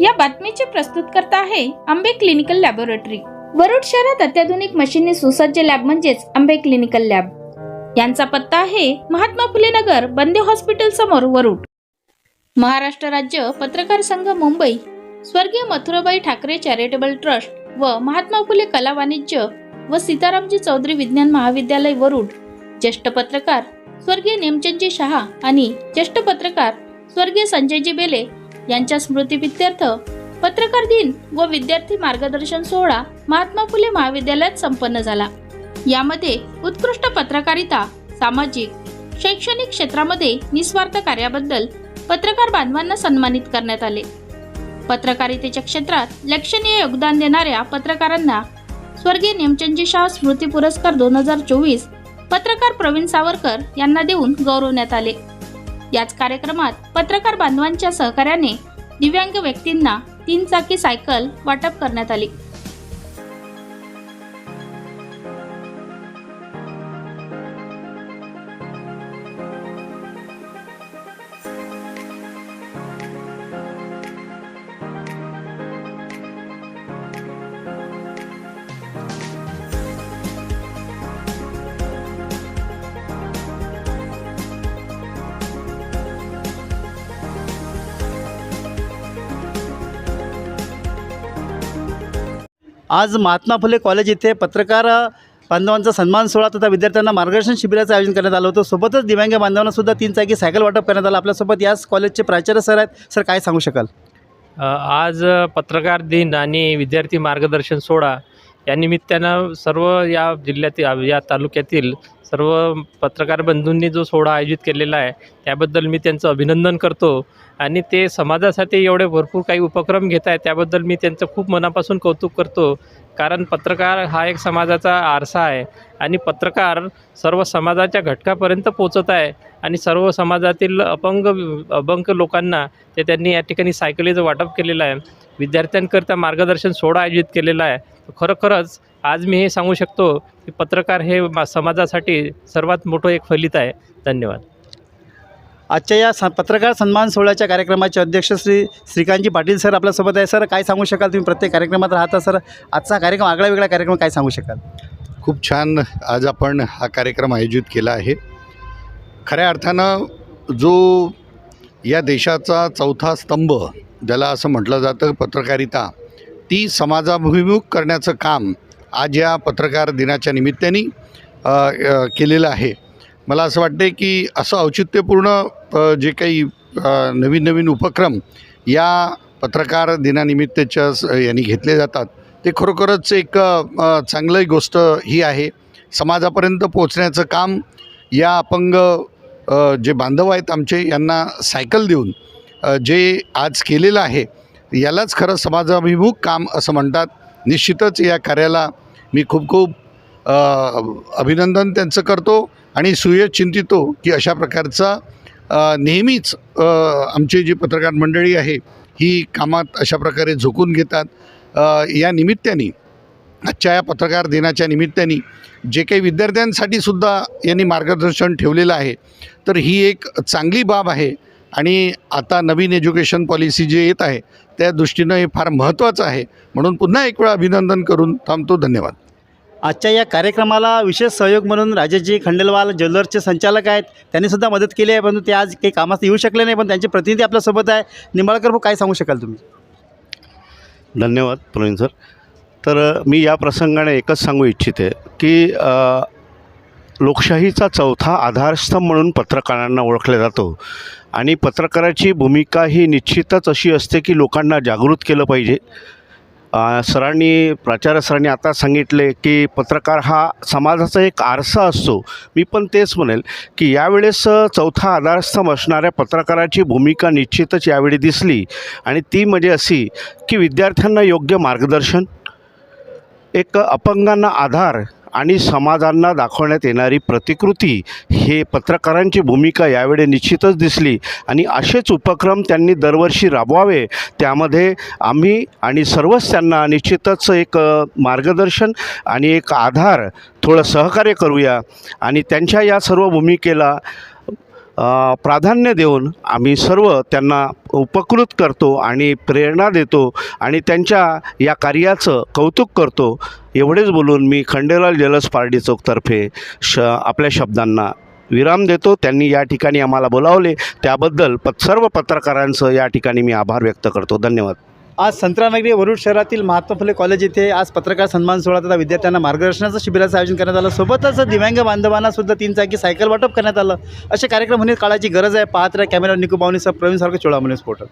या बातमीचे प्रस्तुतकर्ता आहे आंबे क्लिनिकल लॅबोरेटरी. वरुड शहरात अत्याधुनिक मशीनने सुसज्ज लॅब म्हणजेच आंबे क्लिनिकल लॅब. यांचा पत्ता आहे महात्मा फुले नगर बंदे हॉस्पिटल समोर वरुड. महाराष्ट्र राज्य पत्रकार संघ मुंबई स्वर्गीय मथुराबाई ठाकरे चॅरिटेबल ट्रस्ट व महात्मा फुले कला वाणिज्य व सीतारामजी चौधरी विज्ञान महाविद्यालय वरुड. ज्येष्ठ पत्रकार स्वर्गीय नेमचंदजी शहा आणि ज्येष्ठ पत्रकार स्वर्गीय संजयजी बेले यांच्या स्मृतीप्रित्यर्थ पत्रकार दिन व विद्यार्थी मार्गदर्शन सोहळा महात्मा फुले महाविद्यालयात संपन्न झाला. यामध्ये उत्कृष्ट पत्रकारिता सामाजिक शैक्षणिक क्षेत्रामध्ये निस्वार्थ कार्याबद्दल पत्रकार बांधवांना सन्मानित करण्यात आले. पत्रकारितेच्या क्षेत्रात लक्षणीय योगदान देणाऱ्या पत्रकारांना स्वर्गीय नेमचंदजी शाह स्मृती पुरस्कार दोन हजार चोवीस पत्रकार प्रवीण सावरकर यांना देऊन गौरवण्यात आले. याच कार्यक्रमात पत्रकार बांधवांच्या सहकार्याने दिव्यांग व्यक्तींना तीन चाकी सायकल वाटप करण्यात आली. आज महात्मा फुले कॉलेज येथे पत्रकार बांधवांचा सन्मान सोहळा तथा विद्यार्थ्यांना मार्गदर्शन शिबिराचं आयोजन करण्यात आलं होतं. सोबतच दिव्यांग बांधवांना सुद्धा तीन चाकी सायकल वाटप करण्यात आलं. आपल्यासोबत याच कॉलेजचे प्राचार्य सर आहेत. सर काय सांगू शकाल? आज पत्रकार दिन आणि विद्यार्थी मार्गदर्शन सोहळा या निमित्तानं सर्व या जिल्ह्यातील या तालुक्यातील सर्व पत्रकार बंधूंनी जो सोहळा आयोजित केलेला आहे त्याबद्दल मी त्यांचं अभिनंदन करतो. आणि ते समाजासाठी एवढे भरपूर काही उपक्रम घेत आहे त्याबद्दल मी त्यांचं खूप मनापासून कौतुक करतो. कारण पत्रकार हा एक समाजाचा आरसा आहे आणि पत्रकार सर्व समाजाच्या घटकापर्यंत पोचत आहे आणि सर्व समाजातील अपंग अभंग लोकांना ते त्यांनी या ठिकाणी सायकलीचं वाटप केलेलं आहे. विद्यार्थ्यांकरिता मार्गदर्शन सोहळा आयोजित केलेला आहे. खरोखरच आज मी हे सांगू शकतो की पत्रकार हे मा- समाजासाठी सर्वात मोठं एक फलित आहे. धन्यवाद. आजच्या या स पत्रकार सन्मान सोहळ्याच्या कार्यक्रमाचे अध्यक्ष श्री श्रीकांतजी पाटील सर आपल्यासोबत आहे. सर काय सांगू शकाल? तुम्ही प्रत्येक कार्यक्रमात राहता. सर आजचा कार्यक्रम आगळा वेगळा कार्यक्रम काय सांगू शकाल? खूप छान आज आपण हा कार्यक्रम आयोजित केला आहे. खऱ्या अर्थानं जो या देशाचा चौथा स्तंभ ज्याला असं म्हटलं जातं पत्रकारिता ती समाजाभिमुख करण्याचं काम आज या पत्रकार दिनाच्या निमित्ताने केलेलं आहे. मला असं वाटते की असं औचित्यपूर्ण जे काही नवीन नवीन उपक्रम या पत्रकार दिनानिमित्तच्या स- यांनी घेतले जातात ते खरोखरच एक चांगली गोष्ट ही आहे. समाजापर्यंत पोचण्याचं काम या अपंग जे बांधव आहेत आमचे यांना सायकल देऊन जे आज केलेलं आहे यालाच खरं समाजाभिमुख काम असं म्हणतात. निश्चितच या कार्याला मी खूप खूप अभिनंदन त्यांचं करतो आणि सुयश चिंतितो की अशा प्रकारचा नेहमीच आमची जी पत्रकार मंडळी आहे ही कामात अशा प्रकारे झोकून घेतात. या निमित्ताने आजच्या या पत्रकार दिनाच्या निमित्ताने जे काही विद्यार्थ्यांसाठी सुद्धा यांनी मार्गदर्शन ठेवलेलं आहे तर ही एक चांगली बाब आहे. आणि आता नवीन एज्युकेशन पॉलिसी जे येत आहे त्या दृष्टीनं हे फार महत्त्वाचं आहे. म्हणून पुन्हा एक वेळा अभिनंदन करून थांबतो. धन्यवाद. आजच्या या कार्यक्रमाला विशेष सहयोग म्हणून राजेशजी खंडेलवाल ज्वेलर्सचे संचालक आहेत. त्यांनी सुद्धा मदत केली आहे परंतु ते आज काही कामास येऊ शकले नाही पण त्यांचे प्रतिनिधी आपल्यासोबत आहे. निंबाळकर भाऊ काय सांगू शकाल तुम्ही? धन्यवाद प्रवीण सर. तर मी या प्रसंगाने एकच सांगू इच्छिते की लोकशाहीचा चौथा आधारस्तंभ म्हणून पत्रकारांना ओळखला जातो. आणि पत्रकाराची भूमिका ही निश्चितच अशी असते की लोकांना जागृत केलं पाहिजे. सरांनी प्राचार्य सरांनी आता सांगितले की पत्रकार हा समाजाचा एक आरसा असतो. मी पण तेच म्हणेल की यावेळेस चौथा आधारस्तंभ असणाऱ्या पत्रकाराची भूमिका निश्चितच यावेळी दिसली. आणि ती म्हणजे अशी की विद्यार्थ्यांना योग्य मार्गदर्शन एक अपंगांना आधार आणि समाजांना दाखवण्यात येणारी प्रतिकृती हे पत्रकारांची भूमिका यावेळी निश्चितच दिसली. आणि असेच उपक्रम त्यांनी दरवर्षी राबवावे त्यामध्ये आम्ही आणि सर्वच त्यांना निश्चितच एक मार्गदर्शन आणि एक आधार थोडं सहकार्य करूया. आणि त्यांच्या या सर्व भूमिकेला प्राधान्य देऊन आम्ही सर्व त्यांना उपकृत करतो आणि प्रेरणा देतो आणि त्यांच्या या कार्याचं कौतुक करतो. एवढेच बोलून मी खंडेलाल जलस पार्टी चौकतर्फे श आपल्या शब्दांना विराम देतो. त्यांनी या ठिकाणी आम्हाला बोलावले. त्याबद्दल प सर्व पत्रकारांचं या ठिकाणी मी आभार व्यक्त करतो. धन्यवाद. आज संत्रानगरी वरुड शहरातील महात्मा फुले कॉलेज येथे आज पत्रकार सन्मान सोहळा तथा विद्यार्थ्यांना मार्गदर्शनाचं शिबिराचं आयोजन करण्यात आलं. सोबतच दिव्यांग बांधवांना सुद्धा तीन चाकी सायकल वाटप करण्यात आलं. असे कार्यक्रम होणे काळाची गरज आहे. पाहत राहा कॅमेरा निकू सर प्रवीण सारखं चोळामुळे स्फोटक.